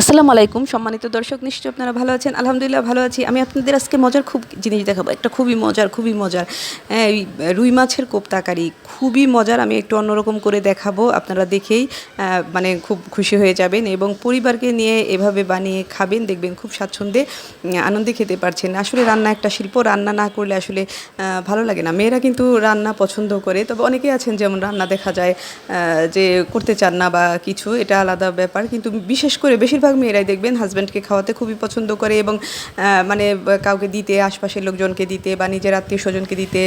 আসসালামু আলাইকুম। সম্মানিত দর্শক নিশ্চয়ই আপনারা ভালো আছেন? আলহামদুলিল্লাহ ভালো আছি। আমি আপনাদের আজকে মজার খুব জিনিস দেখাবো। একটা খুবই মজার খুবই মজার। হ্যাঁ, রুই মাছের কোপ্তাকারি খুবই মজার। আমি একটু অন্যরকম করে দেখাবো। আপনারা দেখেই মানে খুব খুশি হয়ে যাবেন এবং পরিবারকে নিয়ে এভাবে বানিয়ে খাবেন দেখবেন খুব স্বাচ্ছন্দ্যে আনন্দে খেতে পারছেন। আসলে রান্না একটা শিল্প রান্না না করলে আসলে ভালো লাগে না। মেয়েরা কিন্তু রান্না পছন্দ করে তবে অনেকে আছেন যেমন রান্না দেখা যায় যে করতে চান না বা কিছু এটা আলাদা ব্যাপার। কিন্তু বিশেষ করে বেশিরভাগ মেয়েরাই দেখবেন হাজব্যান্ডকে খাওয়াতে খুবই পছন্দ করে এবং মানে কাউকে দিতে, আশপাশের লোকজনকে দিতে বা নিজের আত্মীয় স্বজনকে দিতে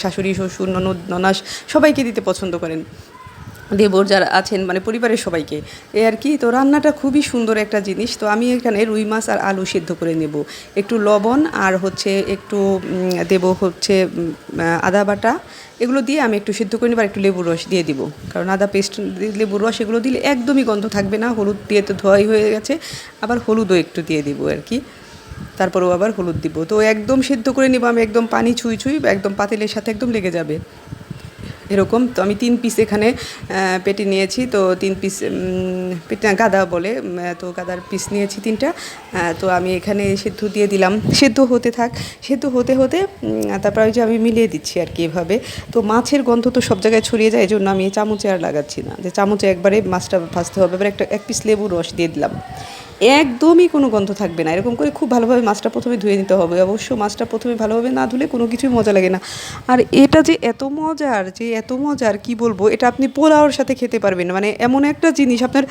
শাশুড়ি, শ্বশুর, ননদ, ননাস সবাইকে দিতে পছন্দ করেন। দেবর যারা আছেন মানে পরিবারের সবাইকে। এ আর কি, তো রান্নাটা খুবই সুন্দর একটা জিনিস। তো আমি এখানে রুই মাছ আর আলু সিদ্ধ করে নেব। একটু লবণ আর হচ্ছে একটু দেব হচ্ছে আদা বাটা। এগুলো দিয়ে আমি একটু সিদ্ধ করে নেব আর একটু লেবুর রস দিয়ে দিব। কারণ আদা পেস্ট লেবুর রস এগুলো দিলে একদমই গন্ধ থাকবে না। হলুদ দিয়ে তো ধোয়াই হয়ে গেছে। আবার হলুদও একটু দিয়ে দিব আর কি। তারপরেও আবার হলুদ দিব। তো একদম সিদ্ধ করে নেব আমি, একদম পানি ছুঁই ছুঁই, একদম পাতিলের সাথে একদম লেগে যাবে। এরকম। তো আমি তিন পিস এখানে পেটি নিয়েছি। তো তিন পিস পেটি না, গাদা বলে তো গাদার পিস নিয়েছি তিনটা। তো আমি এখানে সেদ্ধ দিয়ে দিলাম। সেদ্ধ হতে থাক। সেদ্ধ হতে হতে তারপর ওই যে আমি মিলিয়ে দিচ্ছি আর কি এভাবে। তো মাছের গন্ধ তো সব জায়গায় ছড়িয়ে যায় এই জন্য আমি চামচে আর লাগাচ্ছি না। যে চামচে একবারে মাছটা ভাজতে হবে। এবার একটা এক পিস লেবুর রস দিয়ে দিলাম। একদমই কোনো গন্ধ থাকবে না। এরকম করে খুব ভালোভাবে মাছটা প্রথমে ধুয়ে নিতে হবে। অবশ্য মাছটা প্রথমে ভালোভাবে না ধুলে কোনো কিছুই মজা লাগে না। আর এটা যে এত মজার যে এত মজার কি বলব? এটা আপনি পোলাওর সাথে খেতে পারবেন মানে এমন একটা জিনিস আপনার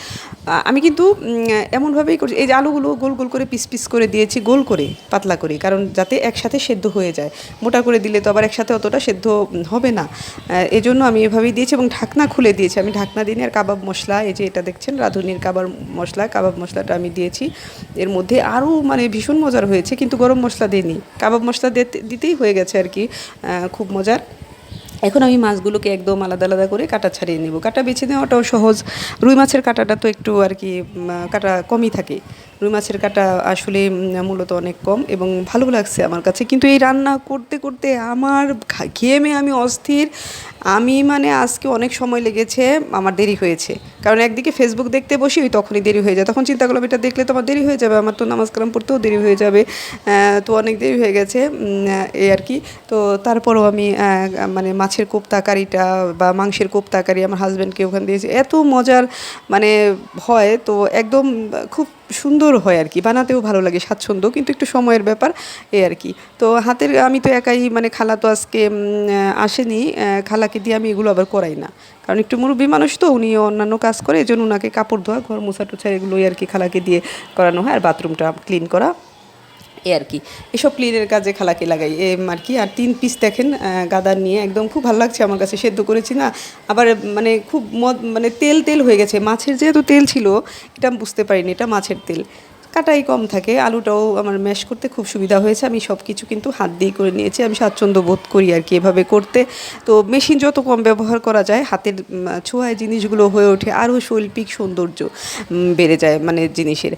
আমি কিন্তু এমনভাবেই করছি। এই যে আলুগুলো গোল গোল করে পিস পিস করে দিয়েছি গোল করে পাতলা করে কারণ যাতে একসাথে সেদ্ধ হয়ে যায়। মোটা করে দিলে তো আবার একসাথে অতটা সেদ্ধ হবে না। আহ, এই জন্য আমি এভাবেই দিয়েছি এবং ঢাকনা খুলে দিয়েছি। আমি ঢাকনা দিনে আর কাবাব মশলা এই যে এটা দেখছেন রাঁধুনির কাবাব মশলা কাবাব মশলাটা আমি দিয়েছি। এর মধ্যে আরও মানে ভীষণ মজার হয়েছে, কিন্তু গরম মশলা দিইনি। কাবাব মশলা দিতে- দিতেই হয়ে গেছে আর কি খুব মজার। এখন আমি মাছগুলোকে একদম আলাদা আলাদা করে কাটা ছাড়িয়ে নেব। কাটা বেছে নেওয়াটাও সহজ, রুই মাছের কাটাটা তো একটু আর কি কাটা কমই থাকে। রুই মাছের কাটা আসলে মূলত অনেক কম এবং ভালো লাগছে আমার কাছে। কিন্তু এই রান্না করতে করতে আমার ঘেমে আমি অস্থির। আমি মানে আজকে অনেক সময় লেগেছে, আমার দেরি হয়েছে। কারণ একদিকে ফেসবুক দেখতে বসি, ওই তখনই দেরি হয়ে যায়। তখন চিন্তা করলাম, এটা দেখলে তো আমার দেরি হয়ে যাবে, আমার তো নামাজ কালাম পড়তেও দেরি হয়ে যাবে। তো অনেক দেরি হয়ে গেছে এই আর কি। তো তারপরও আমি মানে মাছের কোপ্তাকারিটা বা মাংসের কোপ্তাকারি আমার হাজব্যান্ডকে ওখানে দিয়েছি। এত মজার মানে হয়, তো একদম খুব সুন্দর হয় আর কি। বানাতেও ভালো লাগে, স্বাচ্ছন্দ্য, কিন্তু একটু সময়ের ব্যাপার, এ আর কি। তো হাতের, আমি তো একাই মানে খালা তো আজকে আসেনি খালাকে দিয়ে আমি এগুলো আবার করাই না। কারণ একটু মুরব্বী মানুষ তো উনি অন্যান্য কাজ করে এই জন্য ওনাকে কাপড় ধোয়া, ঘর মোছা টোছা এগুলোই আর কি খালাকে দিয়ে করানো হয়, আর বাথরুমটা ক্লিন করা। এই আর কি। এসব ক্লিনের কাজে খালাকে লাগাই। এ আর কি, আর তিন পিস দেখেন গাদার নিয়ে। একদম খুব ভালো লাগছে আমার কাছে, সেদ্ধ করেছি না। আবার মানে খুব মদ মানে তেল তেল হয়ে গেছে। মাছের যেহেতু তেল ছিল, এটা বুঝতে পারিনি, এটা মাছের তেল। কাটাই কম থাকে। আলুটাও আমার ম্যাশ করতে খুব সুবিধা হয়েছে। আমি সব কিছু কিন্তু হাত দিয়ে করে নিয়েছি। আমি স্বাচ্ছন্দ্য বোধ করি আর কি এভাবে করতে। তো মেশিন যত কম ব্যবহার করা যায়, হাতের ছোঁয়ায় জিনিসগুলো হয়ে ওঠে, আরও শৈল্পিক সৌন্দর্য বেড়ে যায় মানে জিনিসের।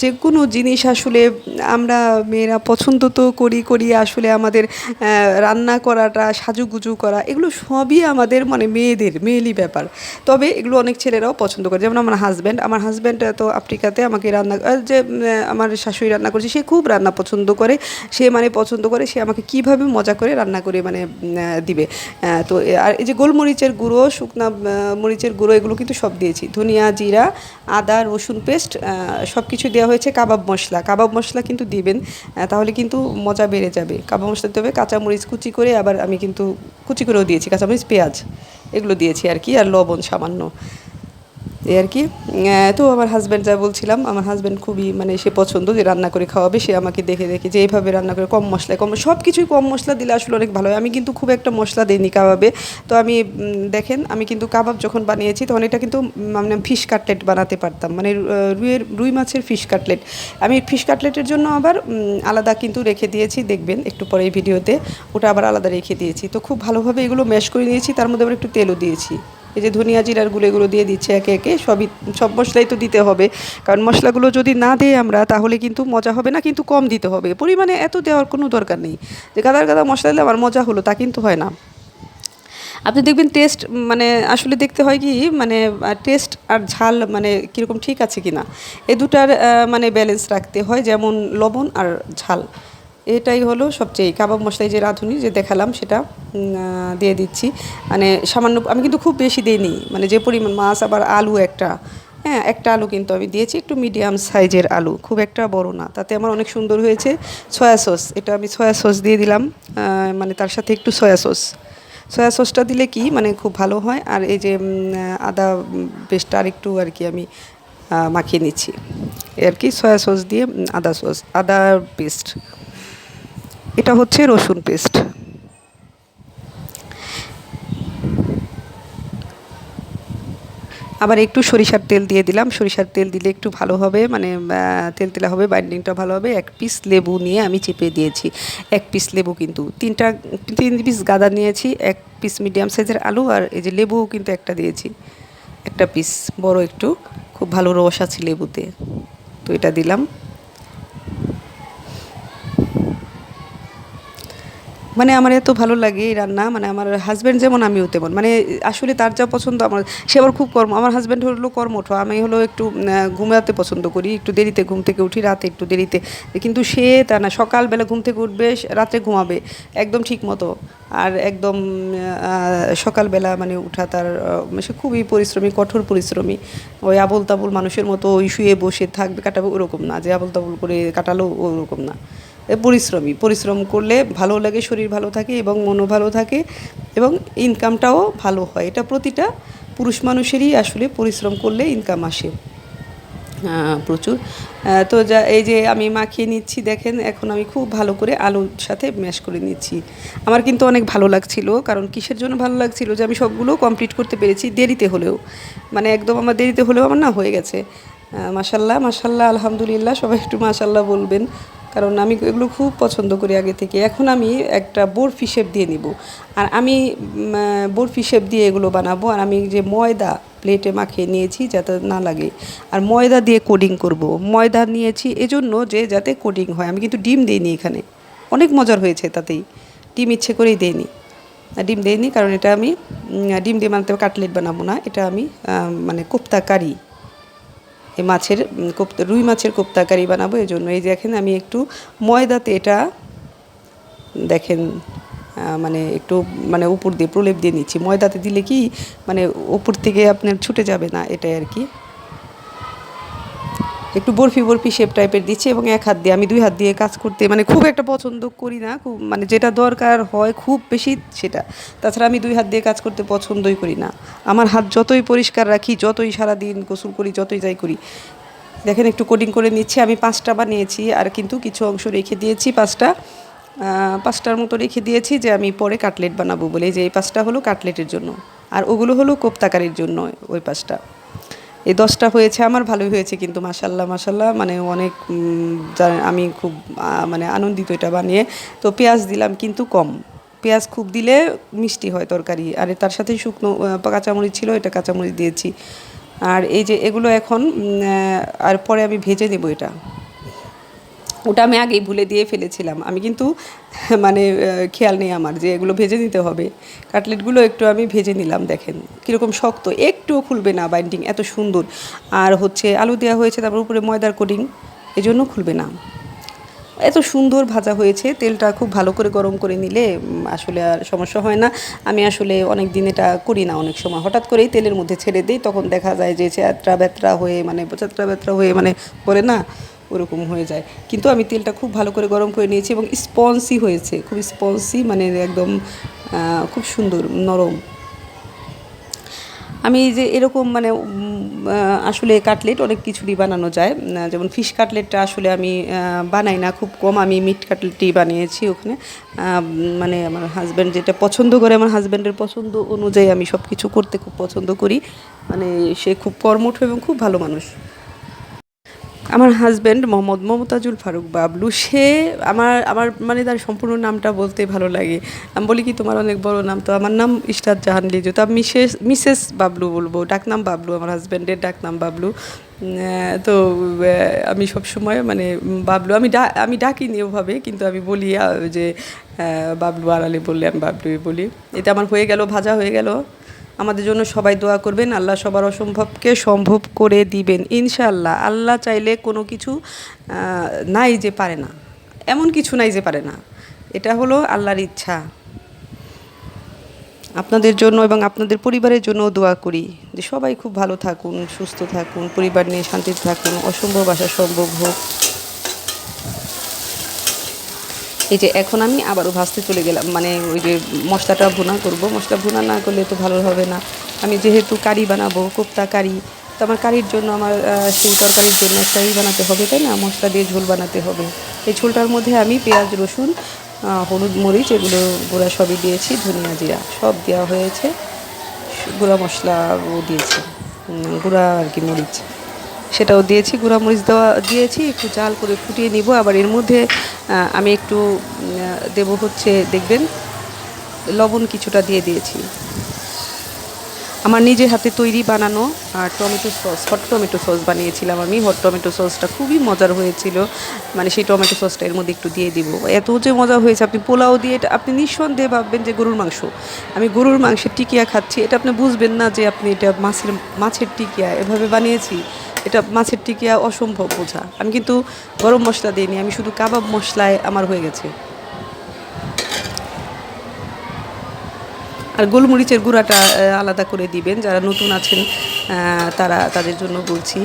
যে কোনো জিনিস আসলে আমরা মেয়েরা পছন্দ তো করি করি আসলে আমাদের রান্না করাটা, সাজুগুজু করা, এগুলো সবই আমাদের মানে মেয়েদের, মেয়েলি ব্যাপার। তবে এগুলো অনেক ছেলেরাও পছন্দ করে। যেমন আমার হাজব্যান্ড আমার হাজব্যান্ড তো আফ্রিকাতে আমাকে রান্না যে আমার শাশুড়ি রান্না করছে, সে খুব রান্না পছন্দ করে, সে মানে পছন্দ করে, সে আমাকে কীভাবে মজা করে রান্না করে মানে দিবে। তো, আর এই যে গোলমরিচের গুঁড়ো, শুকনা মরিচের গুঁড়ো, এগুলো কিন্তু সব দিয়েছি। ধনিয়া, জিরা, আদা, রসুন পেস্ট সব কিছু দেওয়া হয়েছে কাবাব মশলা। কাবাব মশলা কিন্তু দিবেন তাহলে কিন্তু মজা বেড়ে যাবে। কাবাব মশলা দিতে হবে, কাঁচামরিচ কুচি করে আবার আমি কিন্তু কুচি করেও দিয়েছি, কাঁচামরিচ, পেঁয়াজ, এগুলো দিয়েছি আর কি, আর লবণ সামান্য। এই আর কি। তো আমার হাজব্যান্ড যা বলছিলাম, আমার হাজব্যান্ড খুবই মানে সে পছন্দ যে রান্না করে খাওয়াবে, সে আমাকে দেখে দেখে যে এইভাবে রান্না করে কম মশলায়, কম সব কিছুই কম মশলা দিলে আসলে অনেক ভালো হয়। আমি কিন্তু খুব একটা মশলা দিইনি কাবাবে। তো আমি দেখেন, আমি কিন্তু কাবাব যখন বানিয়েছি, তখন এটা কিন্তু মানে ফিশ কাটলেট বানাতে পারতাম। মানে রুইয়ের, রুই মাছের ফিশ কাটলেট আমি ফিশ কাটলেটের জন্য আবার আলাদা কিন্তু রেখে দিয়েছি, দেখবেন একটু পরে এই ভিডিওতে ওটা আবার আলাদা রেখে দিয়েছি। তো খুব ভালোভাবে এগুলো ম্যাশ করে নিয়েছি, তার মধ্যে আবার একটু তেলও দিয়েছি। এই যে ধনিয়া জিরার গুঁড়ো এগুলো দিয়ে দিচ্ছে একে একে, সবই, সব মশলাই তো দিতে হবে। কারণ মশলাগুলো যদি না দিই আমরা, তাহলে কিন্তু মজা হবে না, কিন্তু কম দিতে হবে। পরিমাণে এত দেওয়ার কোনো দরকার নেই। যে গাদার গাদা মশলা দিলে আমার মজা হলো, তা কিন্তু হয় না। আপনি দেখবেন টেস্ট মানে আসলে দেখতে হয় কি মানে টেস্ট আর ঝাল মানে কীরকম ঠিক আছে কি না এ দুটার মানে ব্যালেন্স রাখতে হয়, যেমন লবণ আর ঝাল। এটাই হলো সবচেয়ে কাবাব মশলাই যে রাঁধুনি যে দেখালাম সেটা দিয়ে দিচ্ছি। মানে সামান্য, আমি কিন্তু খুব বেশি দিইনি। মানে যে পরিমাণ মাছ, আবার আলু একটা। হ্যাঁ একটা আলু কিন্তু আমি দিয়েছি, একটু মিডিয়াম সাইজের আলু। খুব একটা বড় না। তাতে আমার অনেক সুন্দর হয়েছে সয়া সস। এটা আমি সয়া সস দিয়ে দিলাম মানে তার সাথে একটু সয়া সস। সয়া সসটা দিলে কি মানে খুব ভালো হয়। আর এই যে আদা পেস্টটা আর একটু আর কি আমি মাখিয়ে নিচ্ছি। আর কি সয়া সস দিয়ে আদা সস, আদা পেস্ট। এটা হচ্ছে রসুন পেস্ট। আবার একটু সরিষার তেল দিয়ে দিলাম। সরিষার তেল দিলে একটু ভালো হবে মানে তেল তেলা হবে বাইন্ডিংটা ভালো হবে। এক পিস লেবু নিয়ে আমি চেপে দিয়েছি। এক পিস লেবু কিন্তু। তিনটা, তিন পিস গাদা নিয়েছি, এক পিস মিডিয়াম সাইজের আলু আর এই যে লেবু কিন্তু একটা দিয়েছি। একটা পিস বড় একটু, খুব ভালো রস আছে লেবুতে। তো এটা দিলাম। মানে আমার এত ভালো লাগে এই রান্না মানে আমার হাজব্যান্ড যেমন আমিও তেমন। মানে আসলে তার যা পছন্দ আমার, সে আবার খুব কর্ম, আমার হাজব্যান্ড হলো কর্মঠ, আমি হলো একটু ঘুমাতে পছন্দ করি, একটু দেরিতে ঘুম থেকে উঠি, রাতে একটু দেরিতে। কিন্তু সে তা না, সকালবেলা ঘুম থেকে উঠবে রাতে ঘুমাবে, একদম ঠিক মতো। আর একদম সকালবেলা মানে উঠা তার সে খুবই পরিশ্রমী, কঠোর পরিশ্রমী। ওই আবল তাবল মানুষের মতো ওই শুয়ে বসে থাকবে কাটাবে ওরকম না, যে আবল তাবল করে কাটালো ওরকম না। পরিশ্রমী পরিশ্রম করলে ভালো লাগে, শরীর ভালো থাকে এবং মনও ভালো থাকে এবং ইনকামটাও ভালো হয়। এটা প্রতিটা পুরুষ মানুষেরই আসলে পরিশ্রম করলে ইনকাম আসে। প্রচুর। তো যা, এই যে আমি মাখিয়ে নিচ্ছি, দেখেন এখন আমি খুব ভালো করে আলুর সাথে ম্যাশ করে নিচ্ছি। আমার কিন্তু অনেক ভালো লাগছিল, কারণ কিসের জন্য ভালো লাগছিল যে আমি সবগুলো কমপ্লিট করতে পেরেছি দেরিতে হলেও। মানে একদম আমার দেরিতে হলেও আমার না হয়ে গেছে। মাসাল্লাহ মাসাল্লাহ আলহামদুলিল্লাহ, সবাই একটু মাসাল্লাহ বলবেন। কারণ আমি এগুলো খুব পছন্দ করি আগে থেকে। এখন আমি একটা বরফি শেপ দিয়ে নিব। আর আমি বরফি শেপ দিয়ে এগুলো বানাবো। আর আমি যে ময়দা প্লেটে মাখিয়ে নিয়েছি যাতে না লাগে। আর ময়দা দিয়ে কোডিং করব। ময়দা নিয়েছি এজন্য যে যাতে কোডিং হয়। আমি কিন্তু ডিম দিইনি এখানে। অনেক মজার হয়েছে তাতেই। ডিম ইচ্ছে করেই দিইনি। ডিম দিইনি কারণ এটা আমি ডিম দিয়ে বানাতে কাটলেট বানাবো না। এটা আমি মানে কোপ্তা কারি এই মাছের কোপ্তা, রুই মাছের কোপ্তাকারি বানাবো এই জন্য এই দেখেন, আমি একটু ময়দাতে এটা, দেখেন মানে একটু মানে উপর দিয়ে প্রলেপ দিয়ে নিচ্ছি। ময়দাতে দিলে কি মানে উপর থেকে আপনার ছুটে যাবে না, এটাই আর কি। একটু বরফি বরফি শেপ টাইপের দিচ্ছি এবং এক হাত দিয়ে, আমি দুই হাত দিয়ে কাজ করতে মানে খুব একটা পছন্দ করি না, খুব মানে যেটা দরকার হয় খুব বেশি সেটা। তাছাড়া আমি দুই হাত দিয়ে কাজ করতে পছন্দই করি না। আমার হাত যতই পরিষ্কার রাখি, যতই সারাদিন গোসল করি, যতই যাই করি, দেখেন একটু কোডিং করে নিচ্ছি, আমি পাঁচটা বানিয়েছি আর কিন্তু কিছু অংশ রেখে দিয়েছি, পাঁচটা পাঁচটার মতো রেখে দিয়েছি যে আমি পরে কাটলেট বানাবো বলে, যে এই পাঁচটা হলো কাটলেটের জন্য। আর ওগুলো হলো কোপ্তাকারির জন্য ওই পাঁচটা। এই দশটা হয়েছে, আমার ভালোই হয়েছে কিন্তু মাসাল্লাহ মাসাল্লাহ মানে অনেক আমি খুব মানে আনন্দিত এটা বানিয়ে। তো পেঁয়াজ দিলাম কিন্তু কম। পেঁয়াজ খুব দিলে মিষ্টি হয় তরকারি। আর তার সাথে শুকনো কাঁচামরিচ ছিল, এটা কাঁচামরিচ দিয়েছি। আর এই যে এগুলো এখন আর পরে আমি ভেজে দেবো এটা। ওটা আমি আগেই ভুলে দিয়ে ফেলেছিলাম। আমি কিন্তু মানে খেয়াল নেই আমার যে এগুলো ভেজে নিতে হবে। কাটলেটগুলো একটু আমি ভেজে নিলাম, দেখেন। কীরকম শক্ত, একটুও খুলবে না বাইন্ডিং এত সুন্দর। আর হচ্ছে আলু দেওয়া হয়েছে, তারপর উপরে ময়দার কোটিং এজন্য খুলবে না। এত সুন্দর ভাজা হয়েছে, তেলটা খুব ভালো করে গরম করে নিলে আসলে আর সমস্যা হয় না। আমি আসলে অনেক দিন এটা করি না অনেক সময়। হঠাৎ করেই তেলের মধ্যে ছেড়ে দিই, তখন দেখা যায় যে চ্যাত্রা ব্যত্রা হয়ে মানে চ্যাত্রা ব্যত্রা হয়ে মানে বলে না। ওরকম হয়ে যায়। কিন্তু আমি তেলটা খুব ভালো করে গরম করে নিয়েছি এবং স্পঞ্জি হয়েছে, খুব স্পঞ্জি মানে একদম খুব সুন্দর, নরম। আমি যে এরকম মানে আসলে কাটলেট অনেক কিছুরই বানানো যায়। যেমন ফিশ কাটলেটটা আসলে আমি বানাই না, খুব কম আমি মিট কাটলেটই বানিয়েছি ওখানে। মানে আমার হাজব্যান্ড যেটা পছন্দ করে, আমার হাজব্যান্ডের পছন্দ অনুযায়ী আমি সব কিছু করতে খুব পছন্দ করি। মানে সে খুব কর্মঠ এবং খুব ভালো মানুষ। আমার হাজব্যান্ড মোহাম্মদ মমতাজুল ফারুক বাবলু, সে আমার আমার মানে তার সম্পূর্ণ নামটা বলতে ভালো লাগে। আমি বলি কি, তোমার অনেক বড় নাম। তো আমার নাম ইশরাত জাহান লিজু তো আমি মিসেস মিসেস বাবলু বলব। ডাকনাম বাবলু, আমার হাজব্যান্ডের ডাকনাম বাবলু। তো আমি সব সময় মানে বাবলু। আমি ডা, আমি ডাকিনি ওভাবে, কিন্তু আমি বলি যে বাবলু আড়ালে বললে আমি বাবলুই বলি। এটা আমার হয়ে গেল, ভাজা হয়ে গেল। আমাদের জন্য সবাই দোয়া করবেন। আল্লাহ সবার অসম্ভবকে সম্ভব করে দিবেন। ইনশাআল্লাহ, আল্লাহ চাইলে কোনো কিছু নাই যে পারে না। এমন কিছু নাই যে পারে না। এটা হলো আল্লাহর ইচ্ছা। আপনাদের জন্য এবং আপনাদের পরিবারের জন্য দোয়া করি যে সবাই খুব ভালো থাকুন, সুস্থ থাকুন, পরিবার নিয়ে শান্তিতে থাকুন, অসম্ভব আশা সম্ভব হোক। এই যে এখন আমি আবারও ভাজতে চলে গেলাম মানে ওই যে মশলাটা ভুনা করব। মশলা ভুনা না করলে তো ভালো হবে না। আমি যেহেতু কারি বানাবো, কোপ্তা কারি, তো আমার কারির জন্য আমার সেই তরকারির জন্য একটা ই বানাতে হবে, তাই না? মশলা দিয়ে ঝোল বানাতে হবে। এই ঝোলটার মধ্যে আমি পেঁয়াজ, রসুন হলুদ মরিচ, এগুলো গুঁড়া সবই দিয়েছি, ধনিয়া জিরা সব দেওয়া হয়েছে। গুঁড়া মশলাও দিয়েছি। গুঁড়া আর কি মরিচ। সেটাও দিয়েছি গুঁড়া মরিচ দেওয়া, দিয়েছি, একটু জাল করে ফুটিয়ে নিব। আবার এর মধ্যে আমি একটু দেব হচ্ছে, দেখবেন, লবণ কিছুটা দিয়ে দিয়েছি। আমার নিজের হাতে তৈরি বানানো, আর tomato sauce hot tomato sauce বানিয়েছিলাম আমি। হট টমেটো সসটা খুবই মজার হয়েছিল। মানে সেই টমেটো সসটা এর মধ্যে একটু দিয়ে দিব। এত যে মজা হয়েছে, আপনি পোলাও দিয়ে এটা, আপনি নিঃসন্দেহে ভাববেন যে গরুর মাংস। আমি গরুর মাংসের টিকিয়া খাচ্ছি, এটা আপনি বুঝবেন না যে আপনি এটা মাছের মাছের টিকিয়া, এভাবে বানিয়েছি। এটা মাছের টিকিয়া অসম্ভব বোঝা। আমি কিন্তু গরম মশলা দিইনি, আমি শুধু কাবাব মশলায় আমার হয়ে গেছে। আর গোলমরিচের গুঁড়াটা আলাদা করে দিবেন। যারা নতুন আছেন তারা তাদের জন্য বলছি।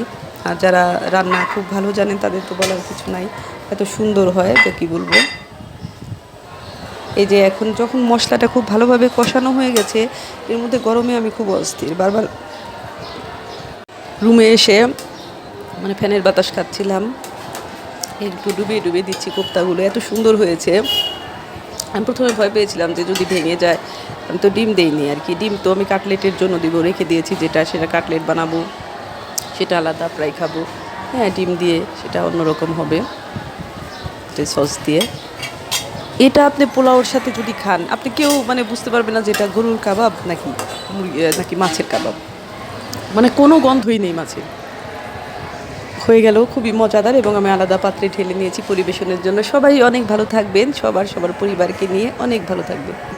আর যারা রান্না খুব ভালো জানেন, তাদের তো বলার কিছু নাই। এত সুন্দর হয়, তো কী বলব? এই যে এখন যখন মশলাটা খুব ভালোভাবে কষানো হয়ে গেছে, এর মধ্যে গরমে আমি খুব অস্থির। বারবার রুমে এসে মানে ফ্যানের বাতাস খাচ্ছিলাম। একটু ডুবিয়ে ডুবিয়ে দিচ্ছি কোপ্তাগুলো, এত সুন্দর হয়েছে। আমি প্রথমে ভয় পেয়েছিলাম যে যদি ভেঙে যায়, আমি তো ডিম দেইনি আর কি। ডিম তো আমি কাটলেটের জন্য দিব, রেখে দিয়েছি যেটা, সেটা কাটলেট বানাবো, সেটা আলাদা প্রায় খাব। হ্যাঁ ডিম দিয়ে সেটা অন্যরকম হবে সস দিয়ে। এটা আপনি পোলাওর সাথে যদি খান, আপনি কেউ মানে বুঝতে পারবেন না যে এটা গরুর কাবাব নাকি মুরগি নাকি মাছের কাবাব। মানে কোনো গন্ধই নেই মাছের। হয়ে গেল, খুবই মজাদার এবং আমি আলাদা পাত্রে ঠেলে নিয়েছি পরিবেশনের জন্য। সবাই অনেক ভালো থাকবেন, সবার সবার পরিবারকে নিয়ে অনেক ভালো থাকবেন।